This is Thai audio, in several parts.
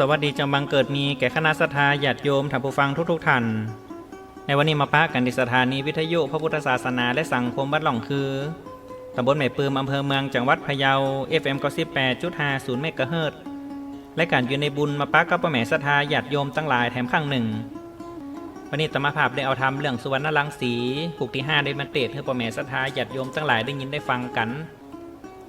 สวัสดีจงบังเกิดมีแก่คณะสัตยาญาติโยมท่านผู้ฟังทุกๆท่าน ในวันนี้มาปะกันที่สถานีวิทยุพระพุทธศาสนาและสังคมบ้านหล่องคือตำบลแม่ปืมอำเภอเมืองจังหวัดพะเยา FM 98.50เมกะเฮิรตซ์และการอยู่ในบุญมาปะกับป้าแม่สัทธาญาติโยมตั้งหลายแถมข้างหนึ่ง วันนี้ตมภาพได้เอาทำเรื่องสุวรรณรังสีผูกที่ห้าได้มาเตดให้ป้าแม่สัทธาญาติโยมตั้งหลายได้ยินได้ฟังกัน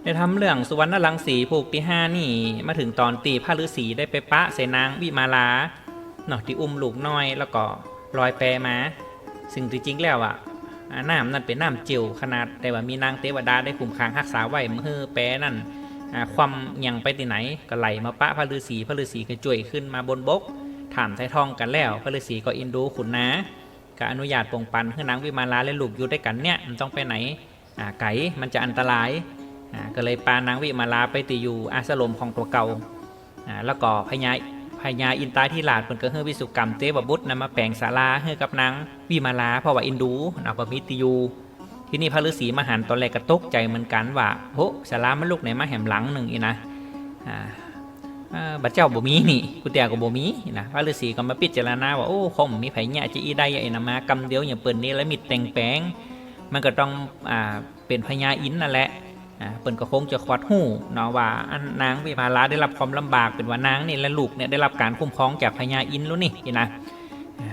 ได้ทำเรื่องสุวรรณรังสีผูกที่ห้านี่ มาถึงตอนตีพระฤาษีได้ไปปะเสนางวิมาลาเนาะที่อุ้มลูกน้อยแล้วก็ลอยแปมา ซึ่งที่จริงแล้วอะน้ำนั่นเป็นน้ำจิ๋วขนาดแต่ว่ามีนางเทวดาได้คุมคางรักษาไว้เมื่อแปรนั่นความยังไปที่ไหนก็ไหลมาปะพระฤาษีพระฤาษีก็จ่วยขึ้นมาบนบก ถามไทยทองกันแล้ว พระฤาษีก็อินดูขุนนะก็อนุญาตปงปันให้นางวิมาลาและลูกอยู่ด้วยกันเนี่ยมันต้องไปไหนไก่มันจะอันตราย ก็เลยปานางวิมาลาไปติอยู่อาสลมของตัวเก่าอ่าแล้วก็พญาพญาอินตาที่หลาดเพิ่นก็เฮือวิสุกรรมเตบบุตรนำมาแปลงศาลาให้กับนางวิมาลาเพราะว่าอินดูเอาปมิติยูที่นี่พระฤาษีมหันตอนแรกก็ตกใจเหมือนกันว่าโหศาลามันลูกไหนมาแหมหลังหนึ่งอีนะบัดเจ้าบ่มีนี่กุเตียก็บ่มีนะพระฤาษีก็มาพิจารณาว่าโอ้คงมีไผเนี่ยจะอีได้ไอ้นามากำเดียวอย่างเปิ้นนี่แล้วมิดแต่งแปลงมันก็ต้องอ่าเป็นพญาอินนั่นแหละ เปิ้นก็คงจะควัดหู้เนาะว่าอันนางวิภาลาได้รับความลำบากเป็นว่านางนี่และลูกเนี่ยได้รับการคุ้มครองจากพญาอินแล้วนี่นะ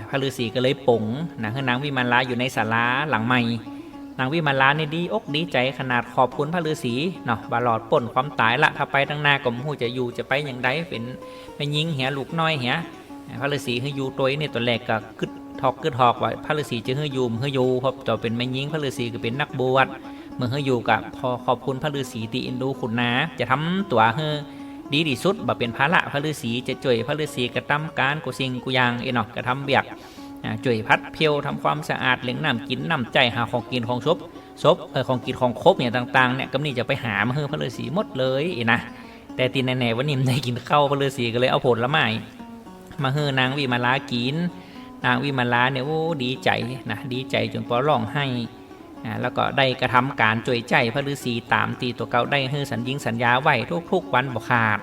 พระฤาษีก็เลยปลงนะให้นางวิมาลาอยู่ในศาลาหลังใหม่นางวิมาลาเนี่ดีอกดีใจขนาดขอบคุณพระฤาษีเนาะบาลอดป่นความตายละถ้าไปตั้งหน้าก็มหูจะอยู่จะไปอย่างใดเป็นแม่ยิงเหียลูกน้อยเหียพระฤาษีให้อยู่ตัวนี่ตัวแรกก็กึดทอกกึดทอกว่าพระฤาษีจะให้อยู่ให้อยู่เพราะต่อเป็นแม่ยิงพระฤาษีก็เป็นนักบวช เมื่อเฮาอยู่กับพอขอบคุณพระฤาษีที่เอินดูขุนนาจะทำตัวเฮอดีที่สุดบ่เป็นภาระพระฤาษีจะช่วยพระฤาษีกระทำการกุสิงกุยางเอ็นเนาะกระทำเบียกอ่วยพัดเพียวทำความสะอาดเลี้ยงน้ำกินน้ำใจหาของกินของศพศพเออของกินของครบเนี่ยต่างๆเนี่ยกำนี่จะไปหามาเฮอพระฤาษีหมดเลยเอ็นะแต่ตีแน่ๆวันนี้มันได้กินข้าวพระฤาษีก็เลยเอาผลละไม้มาเฮอนางวิมาลากินนางวิมาลาเนี่ยโอ้ดีใจนะดีใจจนปอร้องไห้ แล้วก็ได้กระทำการจวยใจพระฤาษีตามตีตัวเก่าได้ให้สัญญิงสัญญาไว้ทุกๆวันบ่ขาด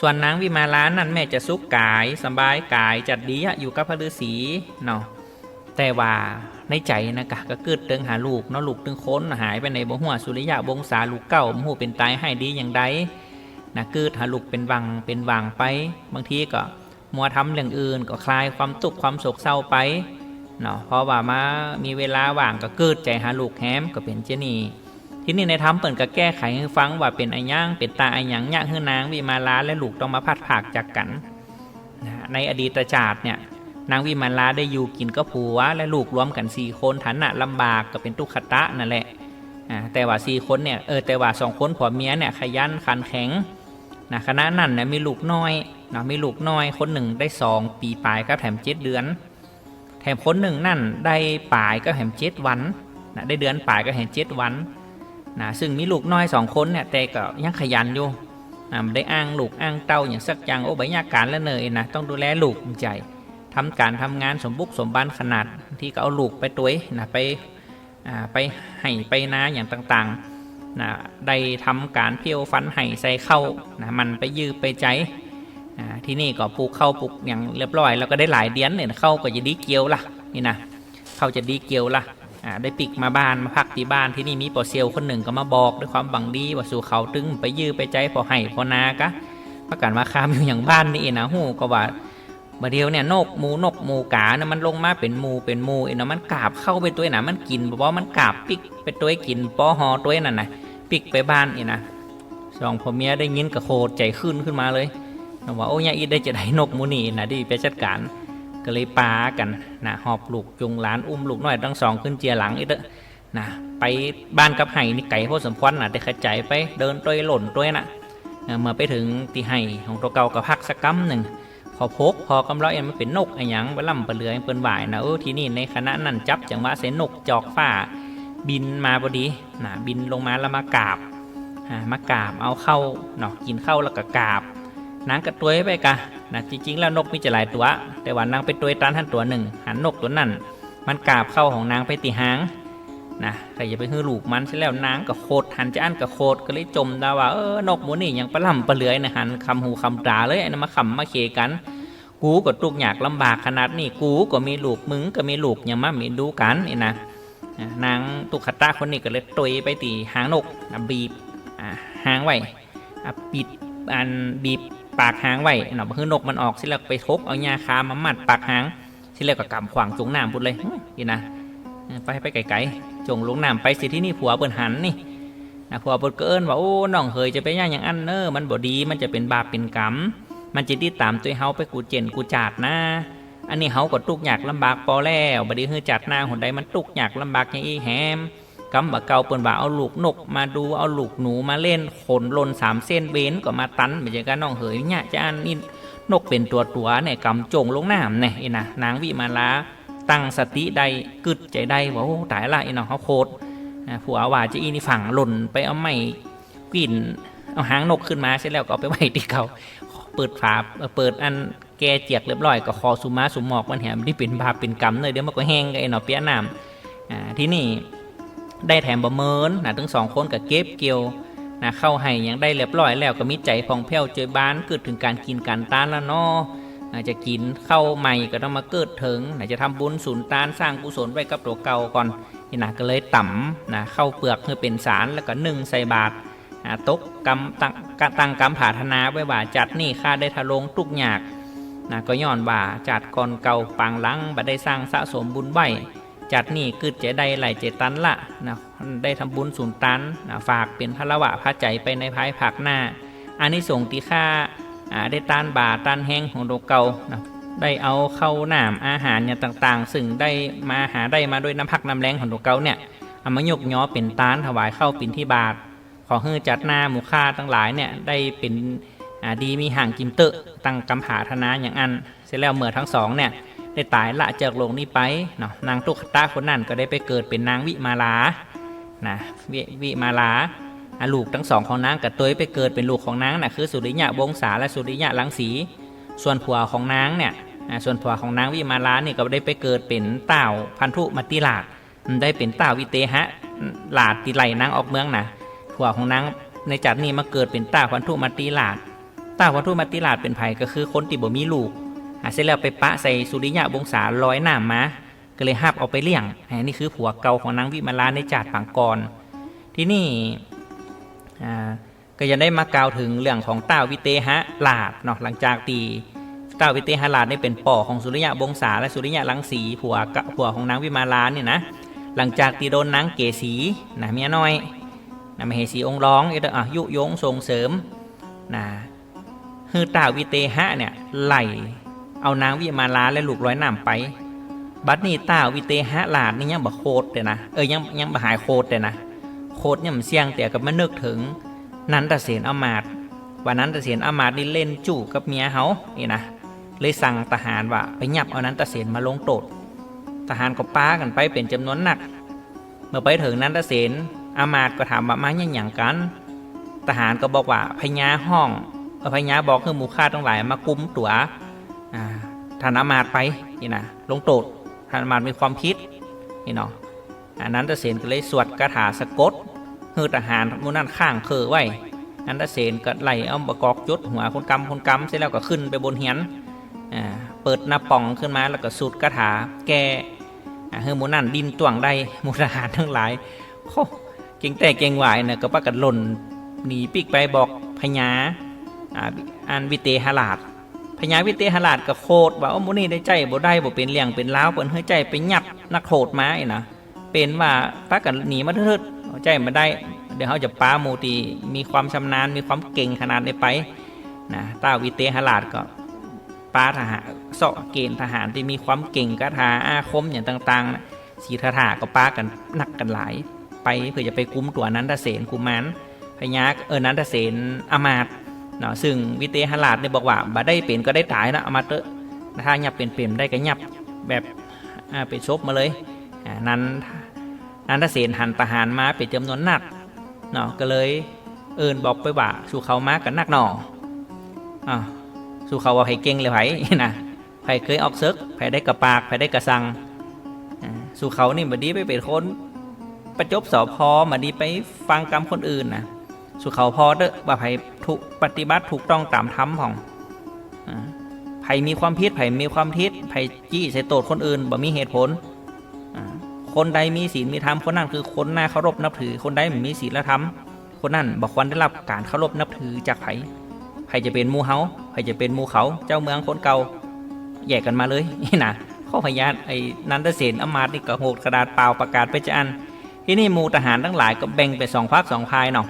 ส่วนนางวิมาลานั้นแม่จะสุขกายสบายกายจัดดีอยู่กับพระฤาษีเนาะแต่ว่าในใจนะกะก็เกิดเติงหาลูกเนาะลูกตึงค้นหายไปในบ่หัวสุริยะบงสาลูกเก่าหูเป็นตายให้ดีอย่างใดนะเกิดหาลูกเป็นวังเป็นวังไป บางทีก็มัวทำเรื่องอื่นก็คลายความตุกข์ความโศกเศร้าไป เนาะเพราะว่ามามีเวลาว่างก็เกิดใจหาลูกแฮมก็เป็นเจนี่ที่นี่ในธรรมเปิ่นก็แก้ไขให้ฟังว่าเป็นไอ้ย่างเป็นตาไอ้หยังยะฮือนางวิมาลาและลูกต้องมาพัดผากจากกันในอดีตชาติเนี่ยนางวิมาลาได้อยู่กินกับผัวและลูกรวมกันสี่คนฐานะลำบากก็เป็นทุกขตะนั่นแหละแต่ว่าสี่คนเนี่ยเออแต่ว่าสองคนผัวเมียเนี่ยขยันขันแข็งนะคณะนั้นเนี่ยมีลูกน้อยนะมีลูกน้อยคนหนึ่งได้สองปีปลายก็แถมเจ็ดเดือน มคนหนึ่งนั่นได้ป่ายก็แถมเจ็ดวันนะได้เดือนป่ายก็แถมเจ็ดวันนะซึ่งมีลูกน้อยสองคนเนี่ยแต่ก็ยังขยันอยู่นะมันได้อ้างลูกอ้างเต้าอย่างสักอย่างโอ้ใบยาการแล้วเนยนะต้องดูแลลูกใจทำการทำงานสมบุกสมบันขนาดที่ก็เอาลูกไปตัวยนะไปไปให้ไปนาอย่างต่างๆนะได้ทำการเพียวฟันให้ใส่เข้านะมันไปยื้อไปใจ ที่นี่ก็ปลูกเข้าวปลูกอย่างเรียบร้อย แล้วก็ได้หลายเดือนเนี่ยเข้าก็จะดีเกียวล่ะนี่นะเข้าจะดีเกียวละอ่าได้ปิกมาบ้านมาพักที่บ้านที่นี่มีปอเซียวคนหนึ่งก็มาบอกด้วยความบังดีว่าสู่เขาตึงไปยื้อไปใจพอให้พอนากะประกันว่าคามอยู่อย่างบ้านนี่เองนะฮู้ก็ว่าบาเดียวเนี่ยนกหมูนกหมูกาเนี่ยมันลงมาเป็นหมูเป็นหมูเองนะมันกาบเข้าไปตัวน่ะมันกินบอกว่ามันกาบปิกไปตัวกินปอหอตัวนั่นนะปิกไปบ้านเองนะสองพ่อเมียได้ยินกระโคดใจขึ้นขึ้นมาเลย ว่าโอ้ยาอีได้จะได้นกมูนี่นะที่ไปจัดการก็เลยปากันนะหอบลูกจุงหลานอุ้มลูกน้อยทั้งสองขึ้นเจียหลังอีกเด้อนะไปบ้านกับไห่นี่ไก่พอสมควรนะได้ขจายไปเดินตัวหล่นตัวน่ะเมื่อไปถึงตีไห่ของตัวเก่ากับพักสักกัมหนึ่งพอพกพอกำลังเอ็นมันเป็นนกไอ้หยังไปล่ำไปเรือเปิ้นบ่ายนะเออที่นี่ในคณะนั่นจับจังหวะเสนนกจอกฟ้า บินมาพอดีนะบินลงมาแล้วมากราบมากราบเอาเข้าเนาะกินเข้าแล้วก็กราบ นางกระตัวยไปกะนะจริงๆ แล้วนกมีจะหลายตัว แต่ว่านางไปตัวยตันท่านตัวหนึ่งหันนกตัวนั้น มันกาบเข้าของนางไปตีหางนะใครอย่าไปฮื้อลูกมันใช่แล้วนางกับโคดหันจะอั้นกับโคดก็เลยจมดาว่าเออนกหมูนี่ยังปลาล่ำปลาเลือยนะหันคำหูคำตาเลยไอ้นั่นมาขำมาเคกัน กูก็ตุกอยากลำบากขนาดนี้กูก็มีลูกมึงก็มีลูกยังมามีดูกันนี่นะนางตุกขตาคนนี้ก็เลยตุยไปตีหางนกนะบีบหางไว้ปิดอันบีบ ปากหางไว้เนาะเพื่อนกมันออกสิแล้วไปทบเอายาคามามัดปากหางสิแล้วก็กำขวางจงน้ำพุดเลยนี่นะไปไปไกลๆจงลงน้ำไปสิที่นี่ผัวเปิ้นหันนี่นะผัวเปิ้นก็เอิ้นว่าโอ้น้องเคยจะไปย่างอย่างอันเนอมันบ่ดีมันจะเป็นบาปเป็นกรรมมันจะติดตามตัวเฮาไปกูเจนกูจาดนะอันนี้เฮาก็ตุกอยากลำบากพอแล้วบัดนี้เฮือจัดหน้าหนใดมันตุกอยากลำบากอย่างอีแฮม กำบะเกาเปิ้นว่าเอาลูกนก มาดูเอาลูกหนูมาเล่นขนลนสามเส้นเบนก็มาตันไปจังกันน้องเหยเนี่ยจะอันนี่นกเป็นตัวตัวเนี่ยกำจงลงน้ำเนี่ยนะนางวิมาลาตั้งสติได้กึดใจได้ว่าโอ้ตายละไอ้น้องเขาโคตรผัวว่าจะอีนี่ฝั่งหล่นไปเอาไม้กลิ่นเอาหางนกขึ้นมาเสร็จแล้วก็เอาไปไว้ที่เขาเปิดฝาเปิดอันแกเจียกเรียบร้อยก็คอสุมาสุมหมอกมันแหมที่เป็นบาปเป็นกรรมเลยเดี๋ยวมันก็แห้งไอ้หนอเปียน้ำอ่าที่นี่ ได้แถมบะเมินนะทั้งสองคนกับเก็บเกี่ยวนะเข้าให้ยังได้เรียบร้อยแล้วก็มีใจพองแผ้วเจอบ้านเกิดถึงการกินการต้านแล้วเนาะจะกินเข้าใหม่ก็ต้องมาเกิดถึงนะจะทำบุญศูนย์ต้านสร้างกุศลไว้กับตัวเก่าก่อนนี่นะก็เลยต่ำนะเข้าเปลือกเพื่อเป็นสารแล้วก็หนึ่งใส่บาตรอ่าตกกำตั้งกะตั้งกำผาธนาไว้ว่าจัดนี่ข้าได้ทะลงทุกอยากนะก็ย้อนว่าจัดก่อนเก่าปางลังบัดได้สร้างสะสมบุญไว้ จัดนี่กึดจะได้ไหลเจตันละนะได้ทำบุญศูนย์ตันนะฝากเป็นพระละวะพระใจไปในภายภาคหน้าอันนี้ส่งส์ที่ข้าอ่าได้ต้านบาต้านแห้งของโดเก่านะได้เอาเข้าหน้ำอาหารเนี่ยต่างๆ ซึ่งได้มาหาได้มาด้วยน้ำพักน้ำแรงของโดเก่าเนี่ยเอามายกย้อเป็นต้านถวายเข้าปินที่บาท ขอให้จัดหน้าหมู่ค่าทั้งหลายเนี่ยได้เป็นดีมีห่างกิมเตอตั้งกำผาธนาอย่างอัน เสร็จแล้วเมื่อทั้งสองเนี่ย ได้ตายละจากโลกนี้ไปเนาะนางตุกขตาคนนั้นก็ได้ไปเกิดเป็นนางวิมาลานะวิวิมาลาลูกทั้งสองของนางกับตัวไปเกิดเป็นลูกของนางน่ะคือสุริยะวงศาและสุริยะลังสี ส่วนผัวของนางเนี่ยส่วนผัวของนางวิมาลานี่ก็ได้ไปเกิดเป็นเต่าพันธุมัติลาดได้เป็นเต่าวิเตหะหลาดติไลนางออกเมืองนะผัวของนางในจัดนี้มาเกิดเป็นเต้าพันธุมาติลาดต้าพันธุมาติลาดเป็นไผ่ก็คือคนที่บ่มีลูก เสร็จแล้วไปปะใส่สุริยะวงศาร้อยหน้ามาก็เลยหับเอาไปเลี้ยงอนี่คือผัวเก่าของนางวิมาลาในจัดผังกร ที่นี่ก็ยังได้มากล่าวถึงเรื่องของต้าวิเตหะลาดเนาะหลังจากตีต้าวิเตหะลาดนี่เป็นป่อของสุริยะวงศาและสุริยะลังสีผัวกผัวของนางวิมาลาเนี่ยนะหลังจากตีโดนนางเกสีนะเมียน้อยนะมเหสีองค์ร้องเอเดออะยุยงส่งเสริมนะฮือต้าวิเตหะเนี่ยไหล เอานางวิมาลาและลูกร้อยน้ำไป บัดนี้ตาวิเตหะหลาดนี่ยังบ่โคตรแต่นะเออยังยังบ่หายโคตรแต่นะ โคตรเนี่ยมันเสี่ยงแต่กับมานึกถึง นันตเสนอมาตว่านันตเสนอมาตนี่เล่นจู่กับเมียเฮานี่นะเลยสั่งทหารว่าไปยับเอานันตเสนมาลงโตดทหารก็ป้ากันไปเป็นจำนวนหนัก เมื่อไปถึงนันตเสนอามาตก็ถามว่ามาอย่างอย่างกัน ทหารก็บอกว่าพญาห้องพญาบอกคือหมู่ข้าทั้งหลายมากุมตัว อ่าท่านอามาตไปนี่นะลงโตดท่านอามาตมีความคิดนี่เนาะอันนั้นตะเสนก็เลยสวดคาถาสะกดคือทหารมูนั่นข้างเคอไว้อันตะเสนก็ไล่เอาบกอกจุดหัวคนกำคนกำเสร็จแล้วก็ขึ้นไปบนเหียนอ่าเปิดหน้าป่องขึ้นมาแล้วก็สูดคาถาแก้อ่าคือมูนั่นดินต่วงได้มูทหารทั้งหลายโอ้เก่งแต่เก่งหวายเนี่ยก็ปากันหล่นหนีปีกไปบอกพญาอ่าอันวิเตหราช พญาวิเตหราชก็โคดว่าโอ้โมนี่ได้ใจบ่ได้บ่เป็นเลี้ยงเป็นล้าวเปิ้นเฮ้ยใจไปหยับนักโทษมาไอ้นะเป็นว่าปากันหนีมาเถิดเอาใจมาได้ เดี๋ยวเขาจะป้าหมูตีมีความชำนาญมีความเก่งขนาดนี้ไปนะต้าวิเตหราชก็ป้าทหารเสาะเกณฑ์ทหารที่มีความเก่งกระถาอาคมอย่างต่างๆนะสีทถาก็ป้ากันหนักกันหลาย ไปเพื่อจะไปกุมตัวนันทเสนกุมารพญาเออนันทเสนอมาตย เนาะซึ่งวิเตหราชเนี่ยบอกว่าบ่ได้เป็นก็ได้ตายนะอมาเตอถ้าหยับเป็นเป็นได้ก็หยับแบบเป็นศพมาเลยนั้นนั้นทเสนหันทหารมาเป็นจำนวนนักเนาะก็เลยเอินบอกไปว่าสู่เขามากันนักหนออ่าสู่เขาว่าไผเก่งเลยไผนะไผเคยออกซึกไผได้กระปากไผได้กระสังสู่เขานี่บดีไปเป็นคนประจบสอพอมาดีไปฟังกรรมคนอื่นนะ สุเขาพอเด้อว่าไผ่ถูกปฏิบัติถูกต้องตามธรรมของอ่าไผ่มีความผิดไผ่มีความทิศไผ่จี้ใส่โตดคนอื่นบ่มีเหตุผลอ่าคนใดมีศีลมีธรรมคนนั้นคือคนน่าเคารพนับถือ คนใดไม่มีศีลและธรรมคนนั้นบ่ควรได้รับการเคารพนับถือจากไผ่ไผ่จะเป็นมูเฮาไผ่จะเป็นมูเขาเจ้าเมืองคนเก่าแยกกันมาเลยนี่นะข้อพยานไอ้นันทเสนอมาตย์นี่ก็โหดกระดาษเปล่าประกาศไปจะอันที่นี่มูทหารทั้งหลายก็แบ่งเป็นสองภาคสองพายเนาะ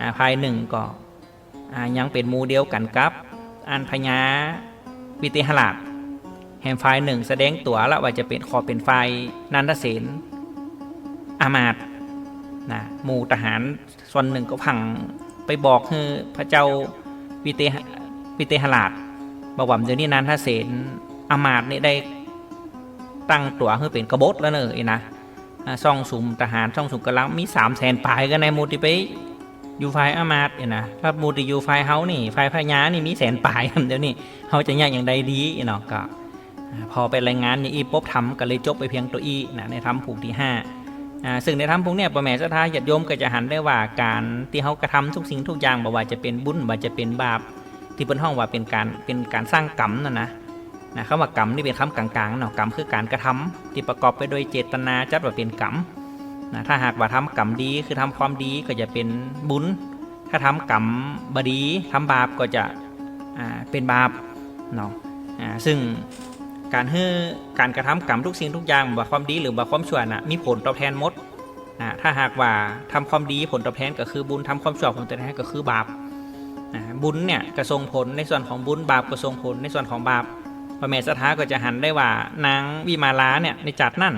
อ่ายหนึ่งก็ยังเป็นมูเดียวกันกับอันพญาวิติหราชแห่งฝ่ายหนึ่งแสดงตัวละว่าจะเป็นขอเป็นฝ่ายนันทเสนอามาตนะหมู่ทหารส่วนหนึ่งก็พังไปบอกคือพระเจ้าวิเตหวิเตหราชบอกว่าเดี๋ยวนี้นันทเสนอามาตนี่ได้ตั้งตัวให้เป็นกบฏแล้วเนอะไอ้นะซ่องสุมทหารซ่องสุมกำลังมีสามแสนปลายกันในมูติไป อยู่ไฟอามาตย์เนี่ยนะถ้ามูติอยู่ไฟเฮานี่ ไฟพญานี่มีแสนปลายเดี๋ยวนี้เฮาจะยากอย่างใดดีเนาะก็พอไปรายงานอย่างอีป๊บทำก็เลยจบไปเพียงตัวอีนะในทำผูกที่ห้าอ่าซึ่งในทำพวกเนี้ยประแม่สถาญาติโยมก็จะหันได้ว่าการที่เขากระทำทุกสิ่งทุกอย่างบ่ว่าจะเป็นบุญบ่ว่าจะเป็นบาป ที่เป็นห้องว่าเป็นการเป็นการสร้างกรรมนะนะนะคำว่ากรรมนี่เป็นคำกลางๆเนาะกรรมคือการกระทำที่ประกอบไปโดยเจตนาจัดว่าเป็นกรรม นะถ้าหากว่าทำกรรมดีคือทำความดีก็จะเป็นบุญ ถ้าทำกรรมบดีทำบาปก็จะเป็นบาปเนาะซึ่งการให้การกระทำกรรมทุกสิ่งทุกอย่างว่าความดีหรือว่าความชั่วน่ะมีผลตอบแทนหมดนะถ้าหากว่าทำความดีผลตอบแทนก็คือบุญทำความชั่วผลตอบแทนก็คือบาปอ่าบุญเนี่ยกระทรงผลในส่วนของบุญบาปกระทรงผลในส่วนของบาปพระเมสถาก็จะหันได้ว่านางวิมาลาเนี่ยในจัดนั่น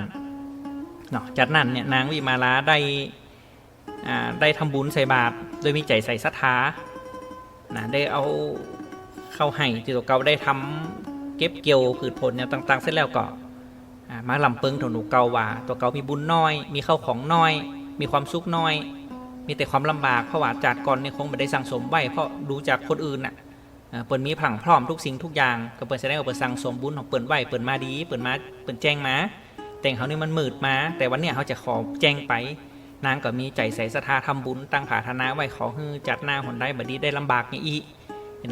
เนาะจัดนั่นเนี่ยนางวิมาลาได้อ่าได้ทำบุญใส่บาตรโดยมีใจใส่ศรัทธานะได้เอาเข้าให้ที่ตัวเก่าได้ทำเก็บเกี่ยวผืชผลเนี่ยต่าง ๆ เสร็จแล้วก็มาลำเปิงถนูเก่าว่า ตัวเก่ามีบุญน้อย มีเข้าวของน้อย มีความสุขน้อย มีแต่ความลำบากเพราะว่าจากก่อนเนี่ยคงไม่ได้สั่งสมไว้เพราะดูจากคนอื่นน่ะเปิดมีพลังพร้อมทุกสิ่งทุกอย่างก็เปิดแสดงว่าเปิดสั่งสมบุญของเปิดไหวเปิดมาดี เปิดมาเปิดแจ้งมา แต่งเขานี่มันมืดมา แต่วันเนี้ยเขาจะขอแจ้งไป นางก็มีใจใส่ศรัทธาทำบุญตั้งผาธนาไว้ขอให้จัดหน้าหนได้บดีได้ลำบากอย่างอี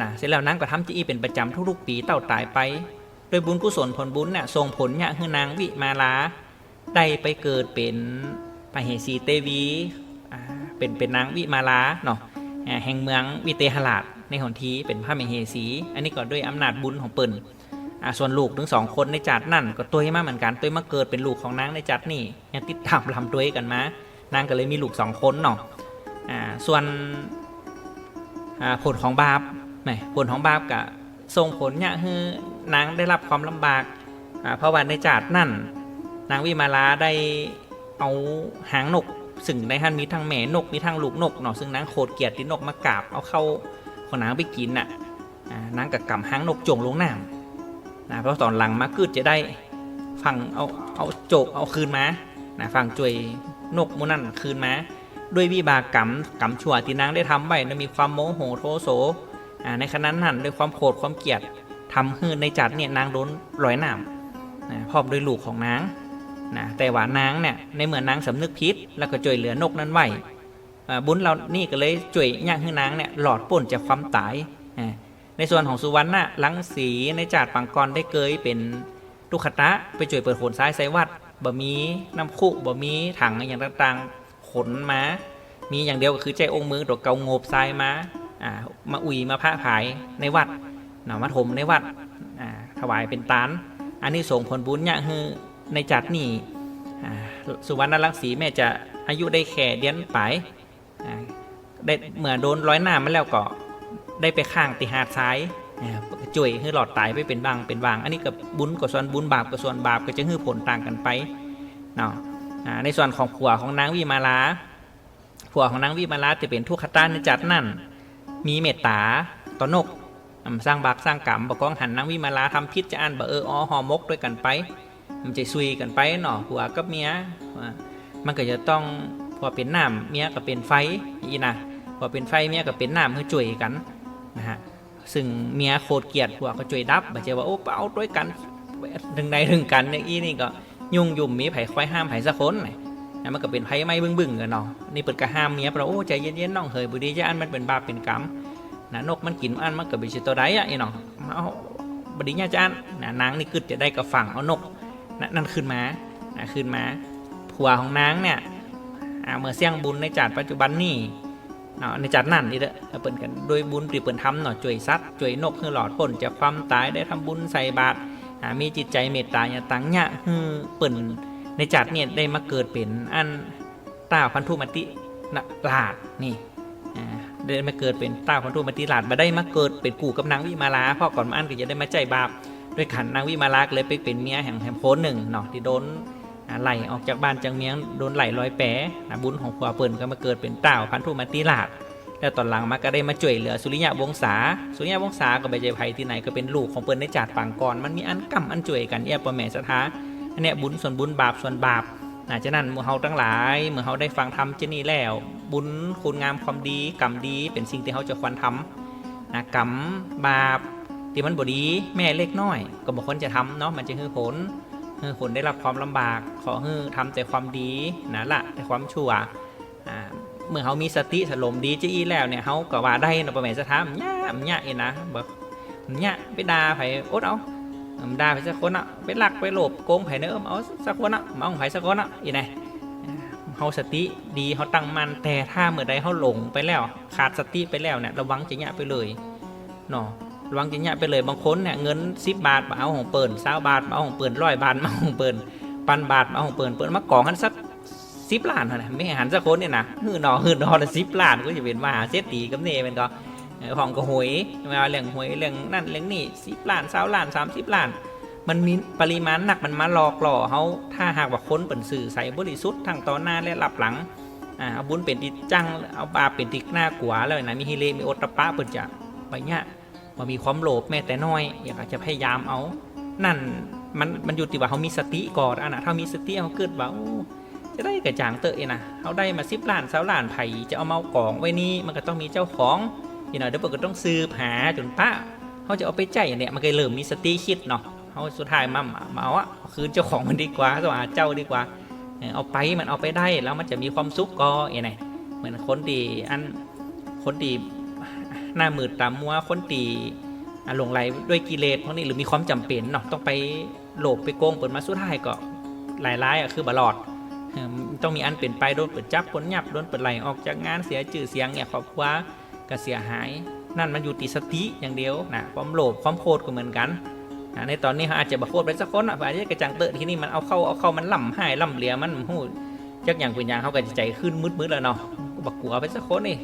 นะเสร็จแล้วนางก็ทำจีอีเป็นประจำทุกๆปีเต่าตายไป โดยบุญกุศลผลบุญเนี่ยส่งผลเนี่ยคือนางวิมาลาได้ไปเกิดเป็นพระเหสีเตวีเป็นเป็นนางวิมาลาเนาะแห่งเมืองวิเตหราชในหนทีเป็นพระมเหสี อันนี้ก็ด้วยอำนาจบุญของเปิ่น อ่าส่วนลูกทั้งสองคนในจัดนั่นก็ตัวมาเหมือนกันตัวมาเกิดเป็นลูกของนางในจัดนี่ยังติดตามลำตัวกันมานางก็เลยมีลูกสองคนเนาะอ่าส่วนอ่าผลของบาปแหมผลของบาปก็ส่งผลเนี่ยคือนางได้รับความลำบากอ่าเพราะว่าในจัดนั่น นางวิมาลาได้เอาหางนกซึ่งในท่านมีทั้งแม่นกมีทั้งลูกนกเนาะซึ่งนางโคดเกียรตินกมากราบเอาเข้าของนางไปกินน่ะนางกับกำหางนกจงลงน้ำ นะเพราะตอนหลังมากืดจะได้ฟังเอาเอาโจกเอาคืนมานะฟังจวยนกมูนั่นคืนมาด้วยวิบากกรรมกรรมชั่วที่นางได้ทำไว้นะมีความโมโหโทโสในขณะนั้นด้วยความโกรธความเกลียดทำให้ในจัดเนี่ยนางโดนลอยน้ำนะพร้อมด้วยลูกของนางนะแต่ว่านางเนี่ยในเมื่อนนางสำนึกผิดแล้วก็ช่วยเหลือนกนั้นไว้บุญเรานี่ก็เลยช่วยย่างให้นางเนี่ยหลอดป่นจากความตายอ ในส่วนของสุวรรณะลังสีในจาดปังกรได้เกยเป็นตุขตะไปช่วยเปิดโขนซ้ายไซวัดบ่มีน้ำคุบ่มีถังอย่างต่างๆขนมามีอย่างเดียวก็คือใจองค์มือตัวเกาโงบทรายมาอ่ามาอุยมาพระผายในวัดเนาะมาถมในวัดอ่าถวายเป็นตานอันนี้ส่งผลบุญเนี่ยคือในจัดนี่อ่าสุวรรณรังสีแม่จะอายุได้แค่เดือนไปอ่าได้เหมื่อโดนร้อยหน้ามาแล้วก็ ได้ไปข้างติหาดซ้ายจุ่ยให้หลอดตายไปเป็นบางเป็นบาง อันนี้กับบุญกับส่วนบุญบาปกับส่วนบาปก็จะให้ผลต่างกันไปเนาะอ่ในส่วนของผัวของนางวิมาลาผัวของนางวิมาลาจะเป็นทุกขตาในจัดนั่น มีเมตตาต่อนกสร้างบากสร้างกรรมบอกกองหันนางวิมาลาทำพิษจะอ่านบ่เอออ๋อหอมกด้วยกันไป มันจะซุยกันไปเนาะผัวกับเมียมันก็จะต้องพอเป็นน้ำเมียก็เป็นไฟอีนะพอเป็นไฟเมียก็เป็นน้ำเพื่อจุยกัน นะฮะซึ่งเมียโคตรเกลียดผัวก็จุยดับบ่เจว่าโอ้เอาด้วยกันถึงใดถึงกันเนี่ยอีนี่ก็ยุ่งยุ่มมีไผ่ควายห้ามไผ่สักคนน่ะนะมันก็เป็นไพ่ไม่บึ้งๆกันเนาะนี่เปิดกระห้ามเมียเปล่าโอ้ใจเย็นๆน้องเฮยบุดีจะอันมันเป็นบาปเป็นกรรมนะนกมันกินอันมันก็เป็นชิตัวใดอะไอ้น้องเอาบดีเนี่ยจะอันนะนางนี่กึดจะได้กับฝั่งเอานกนะนั่นขึ้นมานะขึ้นมาผัวของนางเนี่ยอ่าเมื่อเสี่ยงบุญในจัดปัจจุบันนี่ เนาะในจัดนั่นนี่เด้อเปิดกันโดยบุญที่เปิดทำเนาะช่วยสัตว์ช่วยนกคือหลอดพ้นจากความตายได้ทำบุญใส่บาตรมีจิตใจเมตตาอย่าตังเนี่ยคือเปิ่นในจัดเนี่ยได้มาเกิดเป็นอันต้าพันธุมตินลาดนี่ได้มาเกิดเป็นต้าพันธุมติลาดมาได้มาเกิดเป็นกู่กับนางวิมาลาพราะก่อนมาอันก็จะได้มาใจบาปด้วยขันนางวิมาลาเลยไปเป็นเมียแห่งแห่งโพนหนึ่งเนาะที่โดน อ่าไล่ออกจากบ้านจังเมียงโดนไหลลอยแปะนะบุญของผัวเปิ่นก็มาเกิดเป็นเต้าพันธุมติลาดแล้วตอนหลังมาก็ได้มาช่วยเหลือสุริยะวงศาสุริยะวงศาก็ไปเจอภัยที่ไหนก็เป็นลูกของเปิ้นในจัดปางก่อนมันมีอันกำอันช่วยกันแย่ประแม่สถาอันเนี้ยบุญส่วนบุญบาปส่วนบาปอาฉะนั้นเมื่อเฮาทั้งหลายเมื่อเฮาได้ฟังธรรมเจนี่แล้ว บุญคุณงามความดีกรรมดีเป็นสิ่งที่เฮาจะควรทำนะกรรมบาปที่มันบ่ดีแม่เล็กน้อย ก็บ่ควรจะทำเนาะมันจะคือผล คือผลได้รับความลำบาก ขอให้ทำแต่ความดีนะละแต่ความชั่วเมื่อเฮามีสติสลมดีจะอีแล้วเนี่ยเฮาก็ว่าได้นะประม่นสถานมันยากมันยากเองนะบ่มันยากไปด่าไผอดเอามด่าไปสักคนอะไปลักไปโลบโกงไผเนื้อเอาสักคนอะมาของไผสักคนอะอีไหนเฮาสติดีเฮาตั้งมันแต่ถ้าเมื่อใดเฮาหลงไปแล้ว ขาดสติไปแล้วเนี่ยระวังจะหยไปเลยเนาะ ระวังจะหยไปเลยบางคนเนี่ยเงิน10บบาทมาเอาของเปิ่น20บาทมาเอาของเปิ่นร้อยบาทมาเอาของเปิ่นพันบาทมาเอาของเปิ่นเปิ่นมากองกันสักสิบล้านนั้นไม่หันสักคนเนี่ยนะฮือหนอฮือหนอละสิบล้านก็จะเป็นมหาเศรษฐีกับเนมันก็เอ่อของก็หวยมาเรื่องหวยเรื่องนั่นเรื่องนี่สิบล้านสาล้านสามสิบล้าน มันมีปริมาณหนักมันมาหลอกหล่อเขาถ้าหากว่าคนเป็นสื่อใส่บริสุทธิ์ทั้งต่อหน้าและรับหลังอ่าเอาบุญเป็นติจังเอาบาปเป็นติหน้ากลัวแล้วนะมีฮิเลมีโอตตะปะเปิดจะไปเนี่ย ว่ามีความโลภแม้แต่น้อย อยากจะพยายามเอา นั่นมันมันอยู่ที่ว่าเขามีสติก่อนอะนะถ้ามีสติเขาเกิดว่าจะได้กระจ่างเตอะนะเขาได้มาสิบล้านสาล้านไผ่จะเอาเมากองไว้นี่มันก็ต้องมีเจ้าของพี่น้อยเดี๋ยวก็ต้องซื้อหาจนป้าเขาจะเอาไปใจเนี่ยมันก็เริ่มมีสติคิดเนาะเขาสุดท้ายมามาเอาอะคืนเจ้าของมันดีกว่าต้องหาเจ้าดีกว่า เอาไปมันเอาไปได้แล้วมันจะมีความสุขก็เองไงเหมือนคนดีอันคนดี หน้ามืดตามัวคนดีหลงไหลด้วยกิเลสพวกนี้หรือมีความจำเป็นเนาะต้องไปโหลบไปโกงเปิดมาสุดท้ายก็หลายร้ายๆอะคือบลอดเออต้องมีอันเป็นไปโดนเปิดจับคนยับโดนเปิดไหลออกจากงานเสียชื่อเสียงเนี่ยครอบครัวก็เสียหาย นั่นมันอยู่ติสติอย่างเดียวนะความโลภความโคตรก็เหมือนกันนะในตอนนี้เขาอาจจะบโคตรไปสักคนอะอาจจะกระจังเตอะที่นี่มันเอาเข้าเอาเข้ามันล่ำหายล่ำเหลียมันหูจักอย่างเป็นอย่างเขาก็จะใจขึ้นมืดๆแล้วเนาะกูบักกลัวไปสักคนนี่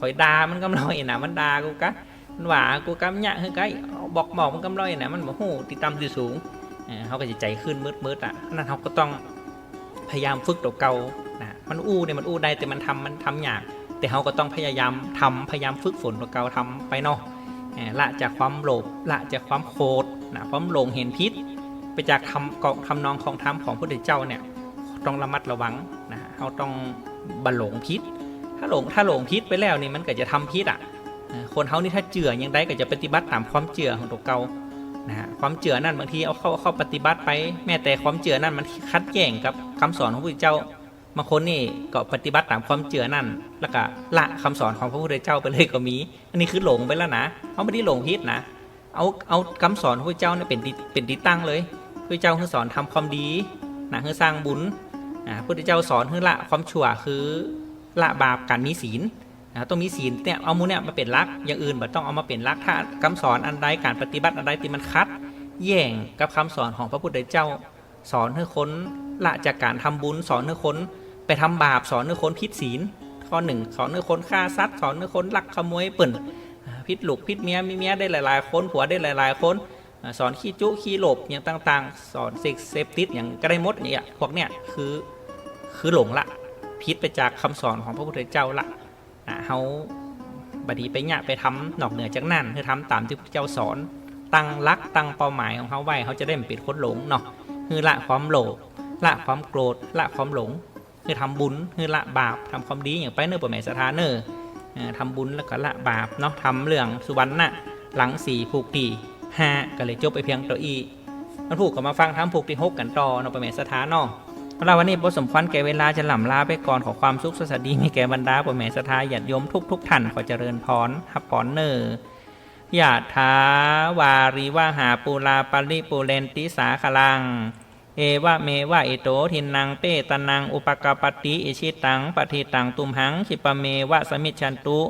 คอยด่ามันกำลังนะมันด่ากูกะมันว่ากูกำยะคือไกเอาบอกหมอกมันกำลังนะมันบอกหูติดตามที่สูงเขาก็จะใจขึ้นมืดๆอะนั่นเขาก็ต้องพยายามฝึกตัวเก่านะมันอู้เนี่ยมันอู้ได้แต่มันทำมันทำยากแต่เขาก็ต้องพยายามทำพยายามฝึกฝนตัวเก่าทำไปเนาะละจากความโลภละจากความโคตรนะความหลงเห็นพิษ ไปจากทำกองทำนองของธรรมของพระพุทธเจ้าเนี่ยต้องระมัดระวังนะเขาต้องบัหลงพิษ ถ้าหลงถ้าหลงพิษไปแล้วนี่มันก็จะทำพิษอะคนเขานี่ถ้าเจือยังได้ก็จะปฏิบัติตามความเจือของตัวเกานะฮะความเจือนั่นบางทีเอาเข้าเข้าปฏิบัติไป แม้แต่ความเจือนั่นมันคัดแย้งกับคำสอนของพระพุทธเจ้าบางคนนี่ก็ปฏิบัติตามความเจือนั่น แล้วก็ละคำสอนของพระพุทธเจ้าไปเลยก็มี อันนี้คือหลงไปแล้วนะเขาไม่ได้หลงพิษนะ เอาเอาคำสอนของพระเจ้าเนี่ยเป็นเป็นที่ตั้งเลยพระเจ้าคือสอนทำความดีนะคือสร้างบุญอ่าพระพุทธเจ้าสอนคือละความชั่วคือ ละบาปการมีศีลนะต้องมีศีลเนี่ยเอามูเนี่ยมาเป็นรักอย่างอื่นแบบต้องเอามาเป็นรักถ้าคำสอนอันใดการปฏิบัติอันใดที่มันคัด แย่งกับคำสอนของพระพุทธเจ้า สอนให้คนละจากการทำบุญสอนให้คนไปทำบาปสอนให้คนพิษศีลข้อหนึ่งสอนให้คนฆ่าสัตว์สอนให้คนลักขโมยเปิ่นอ่าพิษลูกพิษเมียมีเมียได้หลายๆ คนผัวได้หลาย ๆ คนสอนขี้จุขี้หลบอย่างต่าง ๆ สอนเซ็กเซฟติสอย่างก็ได้มดเนี่ยพวกเนี้ยคือคือหลงละ พิษไปจากคำสอนของพระพุทธเจ้าละอ่าเฮาบดีไปเนี่ยไปทำนอกเหนือจากนั้นคือทำตามที่พระเจ้าสอน ตั้งรักตั้งเป้าหมายของเขาไว้เขาจะได้ไม่เป็นคนหลงเนาะคือละความโลภละความโกรธละความหลง คือทำบุญคือละบาปทำความดีอย่างไปเนอร์ปแม่สถานเนอร์เอ่อทำบุญแล้วก็ละบาปเนาะทำเรื่องสุวรรณะหลังสี่ผูกตีห้าก็เลยจบไปเพียงตัวอีมันผูกกับมาฟังทำผูกที่หกกันต่อเนาะปแม่สถานเนาะ เราวันนี้บทสมควรแก่เวลาจะหล่ำลาไปก่อนขอความสุขสวัสดีมีแก่บรรดาปแม่สทาญาติโยมทุกทุกท่านขอเจริญพรฮับปอนเนอร์ยะถาวาริวาหาปูลาปริปูเรนติสาคลัง เอวะเมวะอิโตทินังเปตนังอุปกปปติอิชิตังปฏิตังตุมหังขิปะเมวะสมิจฉันตุ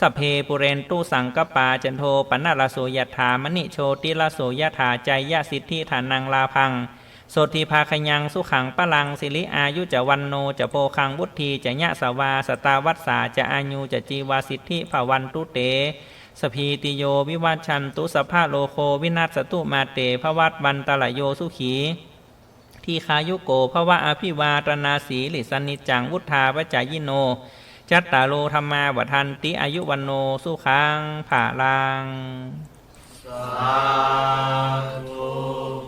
สเพปุเรนตุสังกปาจันโทปนารโสยถามณิโชติลโสยถาใจยะสิทธิฐานังลาพัง โสติภาคยังสุขังปะลังสิริอายุจะวันโนจะโพคังวุธีจะยะสวาสตาวัสสาจะอายุจะจีวาสิทธิภาวันตุเตสพีติโยวิวัชชันตุสภาโลโควินาศสตุมาเตภวัตวันตะละโยสุขีทีคายุโกภวะอภิวาตนาสีลิสนิจังวุธาวจายโน จัตตาโลธรรมาวัทันติอายุวันโนสุขังผาลัง สาธุ